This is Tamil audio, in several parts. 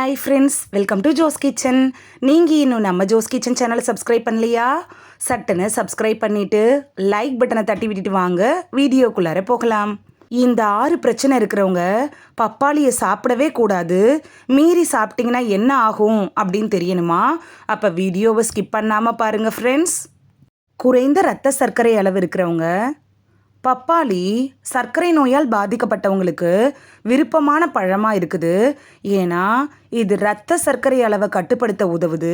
Hi friends welcome to Jo's kitchen நீங்கள் இன்னும் நம்ம ஜோஸ் கிச்சன் சேனலை சப்ஸ்கிரைப் பண்ணலையா? சட்டுன்னு சப்ஸ்கிரைப் பண்ணிவிட்டு லைக் பட்டனை தட்டி விட்டுட்டு வாங்க. வீடியோக்குள்ளார போகலாம். இந்த ஆறு பிரச்சனை இருக்கிறவங்க பப்பாளியை சாப்பிடவே கூடாது. மீறி சாப்பிட்டீங்கன்னா என்ன ஆகும் அப்படின்னு தெரியணுமா? அப்போ வீடியோவை ஸ்கிப் பண்ணாமல் பாருங்கள் ஃப்ரெண்ட்ஸ் குறைந்த ரத்த சர்க்கரை அளவு இருக்கிறவங்க பப்பாளி சர்க்கரை நோயால் பாதிக்கப்பட்டவங்களுக்கு விருப்பமான பழமாக இருக்குது. ஏன்னா இது இரத்த சர்க்கரை அளவை கட்டுப்படுத்த உதவுது.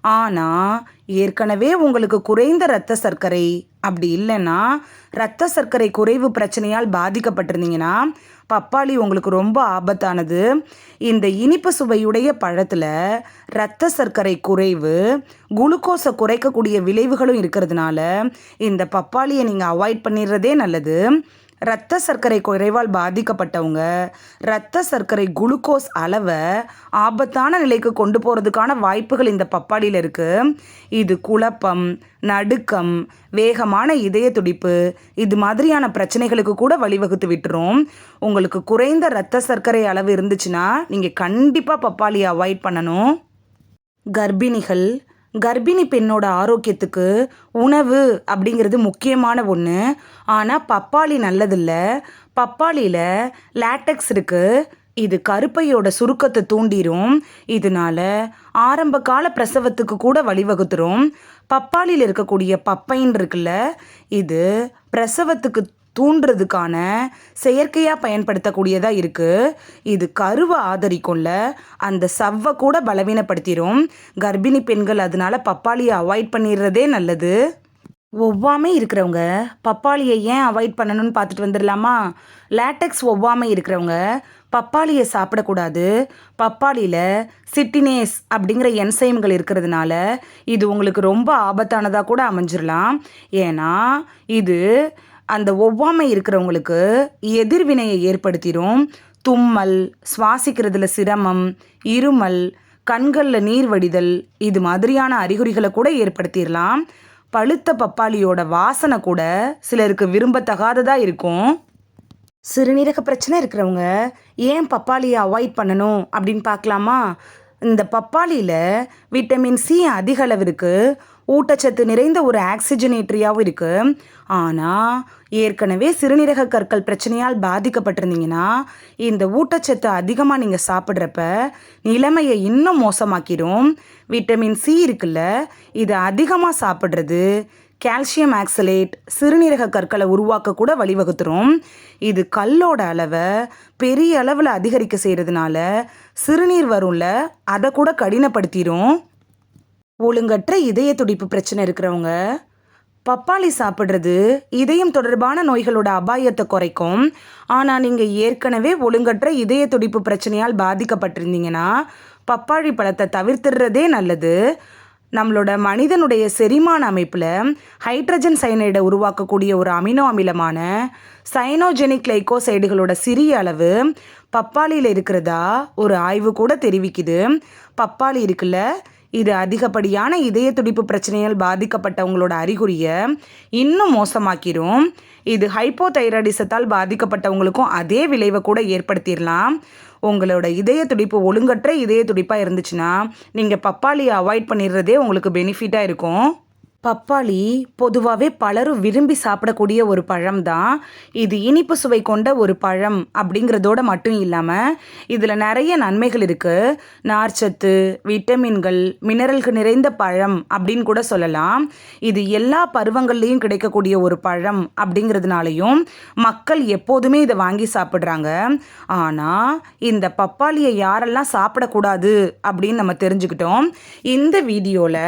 ஆனால் ஏற்கனவே உங்களுக்கு குறைந்த இரத்த சர்க்கரை. அப்படி இல்லைன்னா இரத்த சர்க்கரை குறைவு பிரச்சனையால் பாதிக்கப்பட்டிருந்தீங்கன்னா பப்பாளி உங்களுக்கு ரொம்ப ஆபத்தானது. இந்த இனிப்பு சுவையுடைய பழத்தில் இரத்த சர்க்கரை குறைவு குளுக்கோஸை குறைக்கக்கூடிய விளைவுகளும் இருக்கிறதுனால இந்த பப்பாளியை நீங்கள் அவாய்ட் பண்ணிடுறதே நல்லது. இரத்த சர்க்கரை குறைவால் பாதிக்கப்பட்டவங்க இரத்த சர்க்கரை குளுக்கோஸ் அளவை ஆபத்தான நிலைக்கு கொண்டு போகிறதுக்கான வாய்ப்புகள் இந்த பப்பாளியில் இருக்குது இது குழப்பம் நடுக்கம் வேகமான இதய துடிப்பு இது மாதிரியான பிரச்சனைகளுக்கு கூட வழிவகுத்து விட்டுரும். உங்களுக்கு குறைந்த இரத்த சர்க்கரை அளவு இருந்துச்சுன்னா நீங்கள் கண்டிப்பாக பப்பாளியை அவாய்ட் பண்ணணும். கர்ப்பிணிகள் கர்ப்பிணி பெண்ணோட ஆரோக்கியத்துக்கு உணவு அப்படிங்கிறது முக்கியமான ஒன்று ஆனால் பப்பாளி நல்லதில்ல. பப்பாளியில் லேட்டக்ஸ் இருக்குது இது கருப்பையோட சுருக்கத்தை தூண்டிரும். இதனால ஆரம்ப கால பிரசவத்துக்கு கூட வழிவகுத்துரும். பப்பாளியில் இருக்கக்கூடிய பப்பைன் இருக்குல்ல இது பிரசவத்துக்கு தூண்டுறதுக்கான செயற்கையாக பயன்படுத்தக்கூடியதாக இருக்குது இது கருவை ஆதரிக்கும்ல. அந்த சவ்வை கூட பலவீனப்படுத்திடும் கர்ப்பிணி பெண்கள் அதனால பப்பாளியை அவாய்ட் பண்ணிடுறதே நல்லது. ஒவ்வாமை இருக்கிறவங்க பப்பாளியை ஏன் அவாய்ட் பண்ணணும்னு பார்த்துட்டு வந்துடலாமா? லேட்டக்ஸ் ஒவ்வாமை இருக்கிறவங்க பப்பாளியை சாப்பிடக்கூடாது. பப்பாளியில் சிட்டினேஸ் அப்படிங்கிற என்சைம்கள் இருக்கிறதுனால இது உங்களுக்கு ரொம்ப ஆபத்தானதாக கூட அமைஞ்சிடலாம். ஏன்னா இது அந்த ஒவ்வாமை இருக்கிறவங்களுக்கு எதிர்வினையை ஏற்படுத்திடும் தும்மல் சுவாசிக்கிறதுல சிரமம் இருமல் கண்களில் நீர் வடிதல் இது மாதிரியான அறிகுறிகளை கூட ஏற்படுத்திடலாம் பழுத்த பப்பாளியோட வாசனை கூட சிலருக்கு விரும்பத்தகாததாக இருக்கும். சிறுநீரக பிரச்சனை இருக்கிறவங்க ஏன் பப்பாளியை அவாய்ட் பண்ணணும் அப்படின்னு பார்க்கலாமா? இந்த பப்பாளியில் விட்டமின் சி அதிக அளவு இருக்குது ஊட்டச்சத்து நிறைந்த ஒரு ஆக்சிஜனேட்ரியாகவும் இருக்குது ஆனால் ஏற்கனவே சிறுநீரக கற்கள் பிரச்சனையால் பாதிக்கப்பட்டிருந்தீங்கன்னா இந்த ஊட்டச்சத்து அதிகமாக நீங்கள் சாப்பிட்றப்ப நிலைமையை இன்னும் மோசமாக்கிடும் விட்டமின் சி இருக்குல்ல இது அதிகமாக சாப்பிட்றது கால்சியம் ஆக்சலேட் சிறுநீரக கற்களை உருவாக்க கூட வழிவகுத்துரும். இது கல்லோட அளவை பெரிய அளவில் அதிகரிக்க செய்கிறதுனால சிறுநீர் வரும்ல அதை கூட கடினப்படுத்திடும் ஒழுங்கற்ற இதய துடிப்பு பிரச்சனை இருக்கிறவங்க பப்பாளி சாப்பிட்றது இதயம் தொடர்பான நோய்களோட அபாயத்தை குறைக்கும். ஆனால் நீங்கள் ஏற்கனவே ஒழுங்கற்ற இதய துடிப்பு பிரச்சனையால் பாதிக்கப்பட்டிருந்தீங்கன்னா பப்பாளி பழத்தை தவிர்த்துடுறதே நல்லது. நம்மளோட மனிதனுடைய செரிமான அமைப்பில் ஹைட்ரஜன் சைனைடை உருவாக்கக்கூடிய ஒரு அமினோ அமிலமான சைனோஜெனிக் லைகோசைடுகளோட சிறிய அளவு பப்பாளியில் இருக்கிறதா ஒரு ஆய்வு கூட தெரிவிக்குது. பப்பாளி இருக்குல்ல இது அதிகப்படியான இதய துடிப்பு பிரச்சனையால் பாதிக்கப்பட்டவங்களோட அறிகுறியை இன்னும் மோசமாக்கிரும். இது ஹைப்போதைராய்டிசத்தால் பாதிக்கப்பட்டவங்களுக்கும் அதே விளைவை கூட ஏற்படுத்திடலாம் உங்களோட இதய துடிப்பு ஒழுங்கற்ற இதய துடிப்பாக இருந்துச்சுன்னா நீங்கள் பப்பாளியை அவாய்ட் பண்ணிடுறதே உங்களுக்கு பெனிஃபிட்டாக இருக்கும். பப்பாளி பொதுவாகவே பலரும் விரும்பி சாப்பிடக்கூடிய ஒரு பழம் தான் இது இனிப்பு சுவை கொண்ட ஒரு பழம் அப்படிங்கிறதோட மட்டும் இல்லாமல் இதில் நிறைய நன்மைகள் இருக்குது நார்ச்சத்து விட்டமின்கள் மினரல்கள் நிறைந்த பழம் அப்படின்னு கூட சொல்லலாம். இது எல்லா பருவங்கள்லேயும் கிடைக்கக்கூடிய ஒரு பழம் அப்படிங்கிறதுனாலையும் மக்கள் எப்போதுமே இதை வாங்கி சாப்பிட்றாங்க. ஆனால் இந்த பப்பாளியை யாரெல்லாம் சாப்பிடக்கூடாது அப்படின்னு நம்ம தெரிஞ்சுக்கிட்டோம். இந்த வீடியோவில்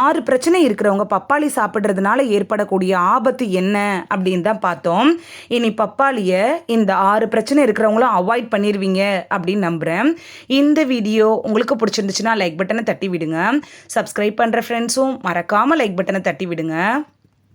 ஆறு பிரச்சனை இருக்கிறவங்க பப்பாளி சாப்பிட்றதுனால ஏற்படக்கூடிய ஆபத்து என்ன அப்படின்னு தான் பார்த்தோம். இனி பப்பாளியை இந்த ஆறு பிரச்சனை இருக்கிறவங்களும் அவாய்ட் பண்ணிடுவீங்க அப்படின்னு நம்புகிறேன் இந்த வீடியோ உங்களுக்கு பிடிச்சிருந்துச்சுன்னா லைக் பட்டனை தட்டி விடுங்க. சப்ஸ்கிரைப் பண்ணுற ஃப்ரெண்ட்ஸும் மறக்காமல் லைக் பட்டனை தட்டி விடுங்க.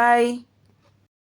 Bye.